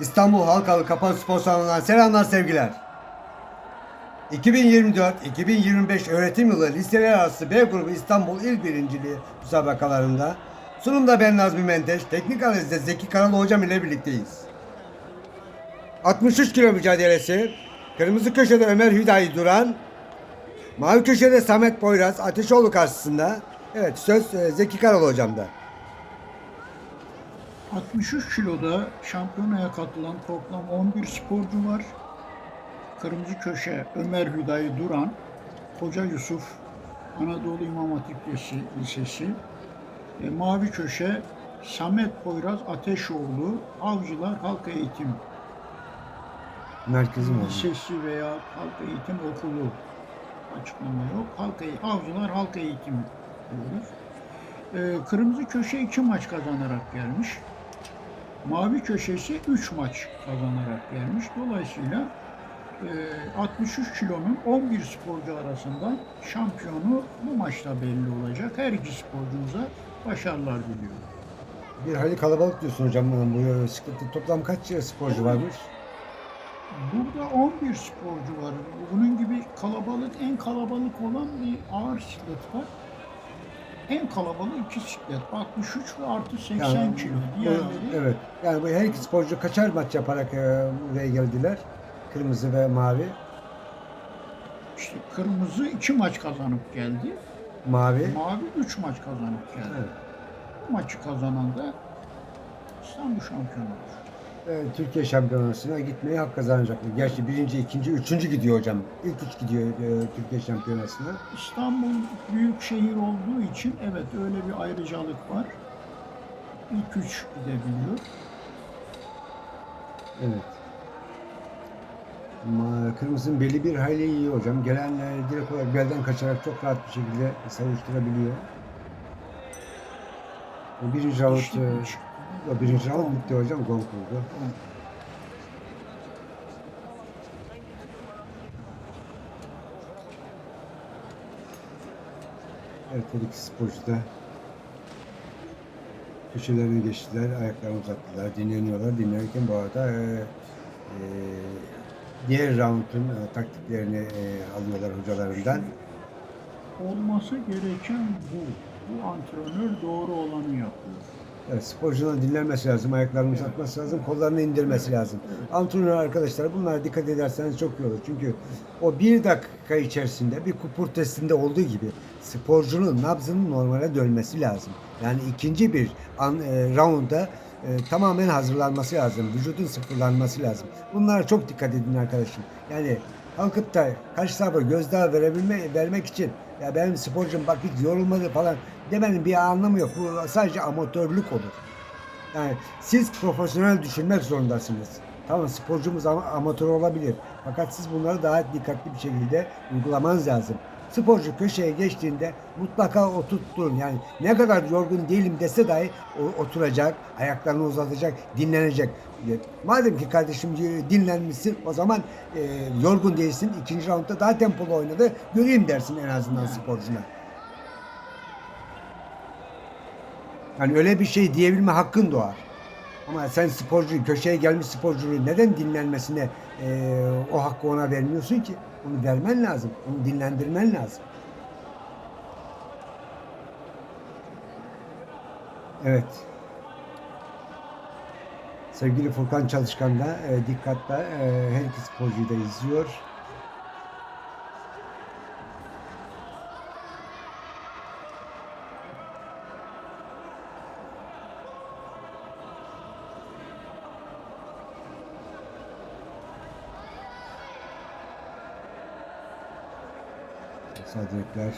İstanbul Halkalı Kapalı Spor Salonu'ndan selamlar sevgiler. 2024-2025 öğretim yılı liseler arası B grubu İstanbul İl Birinciliği müsabakalarında sunumda ben Nazmi Menteş, teknik analizde Zeki Karalı hocam ile birlikteyiz. 63 kilo mücadelesi, kırmızı köşede Ömer Hüdayi Duran, mavi köşede Samet Boyraz Ateşoğlu karşısında. Evet söz e, Zeki Karalı hocamda. 63 kiloda şampiyonaya katılan toplam 11 sporcu var. Kırmızı köşe Ömer Hüdayi Duran, Koca Yusuf Anadolu İmam Hatip Lisesi- E, mavi köşe Samet Poyraz Ateşoğlu, Avcılar Halk Eğitim Merkezim oldu. Lisesi veya Halk Eğitim Okulu açıklama yok. Halk Eğ- Avcılar Halk Eğitim diyoruz. Ee, kırmızı köşe iki maç kazanarak gelmiş. Mavi köşesi 3 maç kazanarak gelmiş. Dolayısıyla e, 63 kilonun 11 sporcu arasından şampiyonu bu maçta belli olacak. Her iki sporcumuza başarılar diliyorum. Bir hayli kalabalık diyorsun hocam bu sıkıntı. Toplam kaç sporcu varmış? Burada 11 sporcu var. Bunun gibi kalabalık, en kalabalık olan bir ağır siklet var. En kalabalık iki siklet. 63 ve artı 80 Yani kilo. Diğerleri evet. Yani bu her iki sporcu kaçar maç yaparak e, buraya geldiler? Kırmızı ve mavi. işte kırmızı iki maç kazanıp geldi. Mavi. Mavi 3 maç kazanıp geldi. Evet. Bu maçı kazanan da İstanbul şampiyonu olur. E, Türkiye şampiyonasına gitmeye hak kazanacak. Gerçi birinci, ikinci, üçüncü gidiyor hocam. İlk üç gidiyor e, Türkiye şampiyonasına. İstanbul büyük şehir olduğu için evet öyle bir ayrıcalık var. İlk üç gidebiliyor. Evet. Ma- Kırmızının belli bir hayli iyi hocam. Gelenler direkt olarak belden kaçarak çok rahat bir şekilde savuşturabiliyor. Birinci round, İşte e, o birinci round bitti hocam. Kurdu. Evet her iki sporcu da köşelerine geçtiler, ayaklarını uzattılar, dinleniyorlar. Dinlenirken bu arada e, e, diğer roundun e, taktiklerini e, alıyorlar hocalarından. Olması gereken bu. Bu antrenör doğru olanı yapıyor. Evet, sporcunun dinlenmesi lazım, ayaklarını uzatması lazım, kollarını indirmesi lazım. Antrenör arkadaşlar bunlara dikkat ederseniz çok iyi olur. Çünkü o bir dakika içerisinde bir kupur testinde olduğu gibi sporcunun nabzının normale dönmesi lazım. Yani ikinci bir an, e, rounda e, tamamen hazırlanması lazım. Vücudun sıfırlanması lazım. Bunlara çok dikkat edin arkadaşım. Yani kalkıp da karşı tarafa gözdağı verebilme, vermek için ya benim sporcum bak hiç yorulmadı falan demenin bir anlamı yok. Bu sadece amatörlük olur. Yani siz profesyonel düşünmek zorundasınız. Tamam sporcumuz ama amatör olabilir. Fakat siz bunları daha dikkatli bir şekilde uygulamanız lazım. Sporcu köşeye geçtiğinde mutlaka oturtturun. Yani ne kadar yorgun değilim dese dahi oturacak, ayaklarını uzatacak, dinlenecek. E, Madem ki kardeşim e, dinlenmişsin o zaman e, yorgun değilsin. İkinci roundda daha tempolu oynadı. Göreyim dersin en azından sporcuna. Yani öyle bir şey diyebilme hakkın doğar. Ama sen sporcuyu, köşeye gelmiş sporcuyu neden dinlenmesine eee, o hakkı ona vermiyorsun ki? Onu vermen lazım. Onu dinlendirmen lazım. Evet. Sevgili Furkan Çalışkan da e, dikkatle e, her iki sporcuyu da izliyor. Sadrekler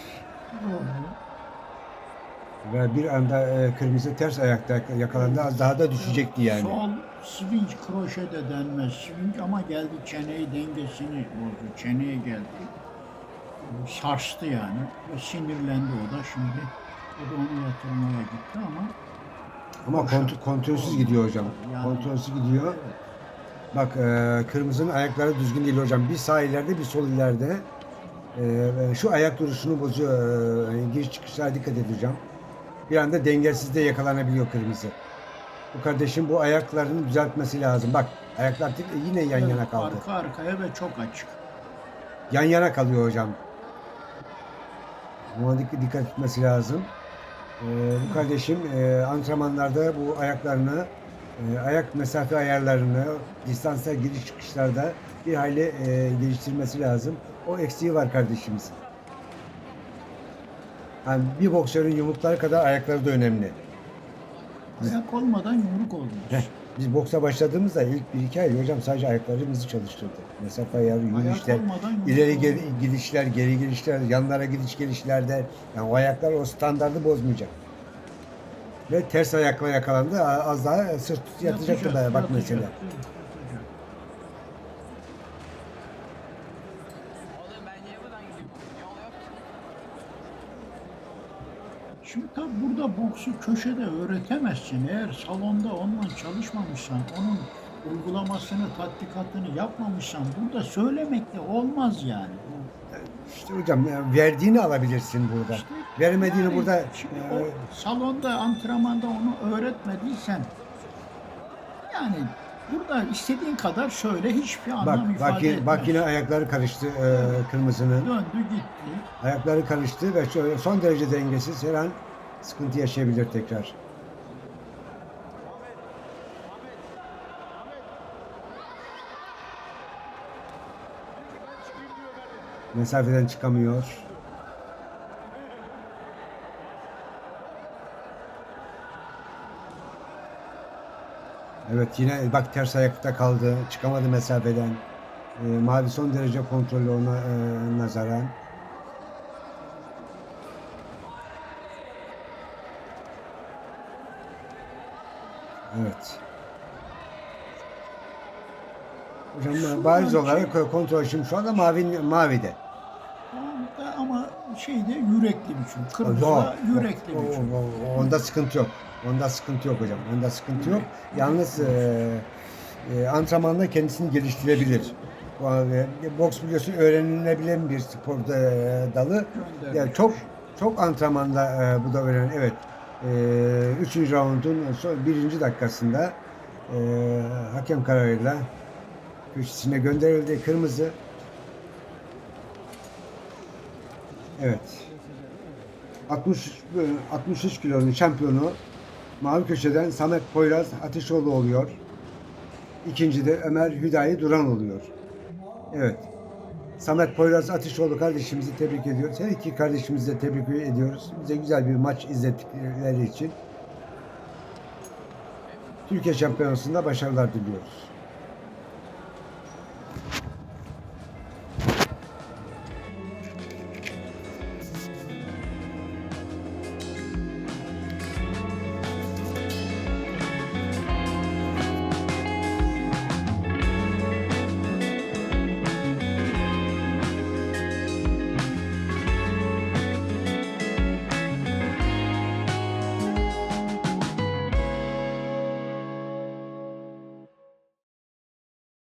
ve bir anda e, kırmızı ters ayakta yakalandı. Az daha da düşecekti yani. Sol swing kroşe de denmez. Swing ama geldi çeneyi dengesini bozdu. Çeneye geldi. Sarstı yani. Ve sinirlendi o da şimdi. O da onu yatırmaya gitti ama Ama kont kontrolsüz gidiyor hocam. Yani- Kontrolsüz gidiyor. Bak e, kırmızının ayakları düzgün değil hocam. Bir sağ ileride bir sol ileride. E, şu ayak duruşunu bozuyor. E, giriş çıkışlara dikkat edeceğim. Bir anda dengesizde yakalanabiliyor kırmızı. Bu kardeşim bu ayaklarını düzeltmesi lazım. Bak ayaklar tek- yine yan yana kaldı. Arka arkaya ve çok açık. Yan yana kalıyor hocam. Buna dik- dikkat etmesi lazım. Ee, bu kardeşim e, antrenmanlarda bu ayaklarını, e, ayak mesafe ayarlarını, distansa giriş çıkışlarda bir hayli e, geliştirmesi lazım. O eksiği var kardeşimizin. Yani bir boksörün yumrukları kadar ayakları da önemli. Ayak olmadan yumruk olmaz. Heh, Biz boksa başladığımızda ilk bir iki ay hocam sadece ayaklarımızı çalıştırdı. Mesafe ayarı, yürüyüşler, ileri geri gidişler, geri gidişler, yanlara gidiş gelişlerde yani o ayaklar o standardı bozmayacak. Ve ters ayakla yakalandı. Az daha sırt yatacak kadar bak mesela. yatacak. Şimdi tabi burada boksu köşede öğretemezsin. Eğer salonda onunla çalışmamışsan, onun uygulamasını, tatbikatını yapmamışsan burada söylemekle olmaz yani. İşte hocam ya verdiğini alabilirsin burada. işte Vermediğini yani burada şimdi e, o salonda, antrenmanda onu öğretmediysen yani burada istediğin kadar söyle hiçbir anlam bak ifade bak, etmez. bak yine ayakları karıştı e, kırmızının. Döndü gitti. Ayakları karıştı ve şöyle son derece dengesiz. Her an sıkıntı yaşayabilir tekrar. Mesafeden çıkamıyor. Evet yine bak ters ayakta kaldı. Çıkamadı mesafeden. Ee, mavi son derece kontrollü ona e, nazaran. Evet. Hocam bariz olarak kontrol şimdi şu anda mavi mavide. Şeyde yürekli biçim. Kırmızı da yürekli biçim. Onda sıkıntı yok. Onda sıkıntı yok hocam. Onda sıkıntı yok. Yalnız e, e, antrenmanda kendisini geliştirebilir. E, boks biliyorsun öğrenilebilen bir spor e, dalı. Yani çok çok antrenmanda e, bu da öğren. Evet. E, üçüncü raundun son birinci dakikasında e, hakem kararıyla köşesine gönderildi. Kırmızı. Evet. 60 e, 63 kilonun şampiyonu mavi köşeden Samet Poyraz Ateşoğlu oluyor. İkinci de Ömer Hüdayi Duran oluyor. Evet. Samet Poyraz Ateşoğlu kardeşimizi tebrik ediyoruz. Her iki kardeşimizi de tebrik ediyoruz. Bize güzel bir maç izlettikleri için. Türkiye Şampiyonası'nda başarılar diliyoruz.